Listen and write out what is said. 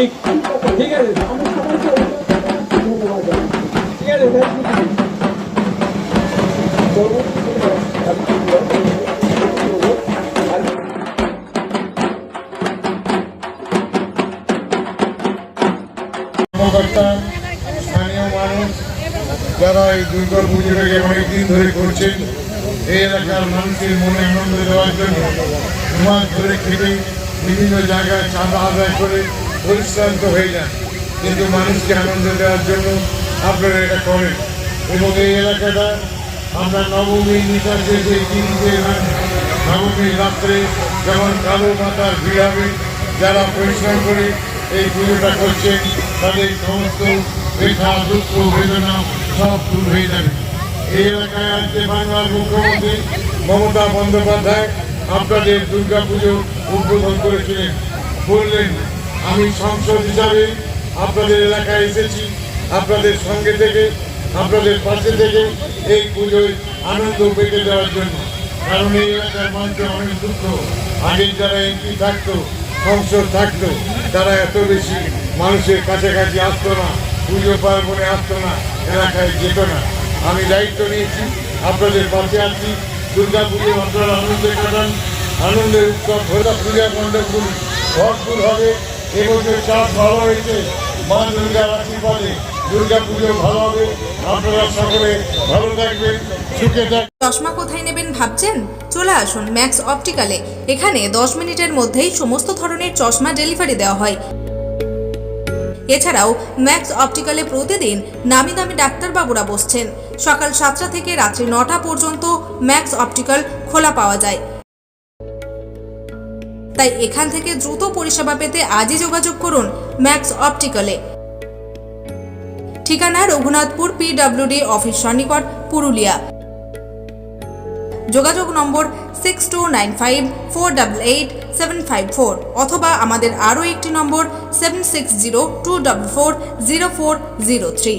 ঠিক ঠিক আছে। স্থানীয় মানুষ, যারা এই দুর্গা পুজোটাকে অনেকদিন ধরে করছেন, এই এলাকার মানুষের মনে আনন্দ দেওয়ার জন্য মাস ধরে খেটে বিভিন্ন জায়গায় চাঁদা আদায় করে পরিশ্রান্ত হয়ে যান কিন্তু মানুষকে আনন্দ দেওয়ার জন্য আপনারা এটা করেন। এবং এই এলাকাটা আমরা নবমী নিশাতে যে তিনটে নবমীর রাত্রে যেমন কালো মাতার ভিড় হবে, যারা পরিশ্রম করে এই পুজোটা করছেন, তাদের সমস্ত ব্যথা দুঃখ, বেদনা সব দূর হয়ে যাবে। এই এলাকায় আজকে বাংলার মুখ্যমন্ত্রী মমতা বন্দ্যোপাধ্যায় আপনাদের দুর্গা পুজো উদ্বোধন করেছিলেন। বললেন আমি সংসদ হিসাবে আপনাদের এলাকায় এসেছি। আপনাদের সঙ্গে থেকে, আপনাদের পাশে থেকে এই পুজোয় আনন্দ পেতে দেওয়ার জন্য। কারণ এই এলাকার মানুষের অনেক দুঃখ। আগের যারা এমপি থাকতো, সংসদ থাকতো, তারা এত বেশি মানুষের কাছাকাছি আসতো না, পুজো পার্বণে আসতো না, এলাকায় যেত না। আমি দায়িত্ব নিয়েছি, আপনাদের পাশে আছি। দুর্গা পুজো আপনারা আনন্দে কাটান। আনন্দের উৎসব ভোলা পূজা মণ্ডপগুলি ভরপুর হবে। এবছর চাষ ভালো হয়েছে। মা দুর্গার আশীর্বাদে দুর্গা পুজো ভালো হবে। আপনারা সকলে ভালো থাকবেন, সুখে থাকবেন। চশমা কোথায় নেবেন ভাবছেন? চলে আসুন ম্যাক্স অপটিক্যালে। এখানে দশ মিনিটের মধ্যেই সমস্ত ধরনের চশমা ডেলিভারি দেওয়া হয়। এছাড়াও ম্যাক্স অপটিক্যালে প্রতিদিন নামি দামি ডাক্তারবাবুরা বসছেন। সকাল সাতটা থেকে রাত্রি নটা পর্যন্ত ম্যাক্স অপটিক্যাল খোলা পাওয়া যায়। তাই এখান থেকে দ্রুত পরিষেবা পেতে আজই যোগাযোগ করুন ম্যাক্স অপটিক্যালে। ঠিকানা রঘুনাথপুর পিডব্লিউডি, অফিস সন্নিকট, পুরুলিয়া। যোগাযোগ number six two nine five four double eight seven five four অথবা আমাদের আরও একটি number seven six zero two double four zero four zero three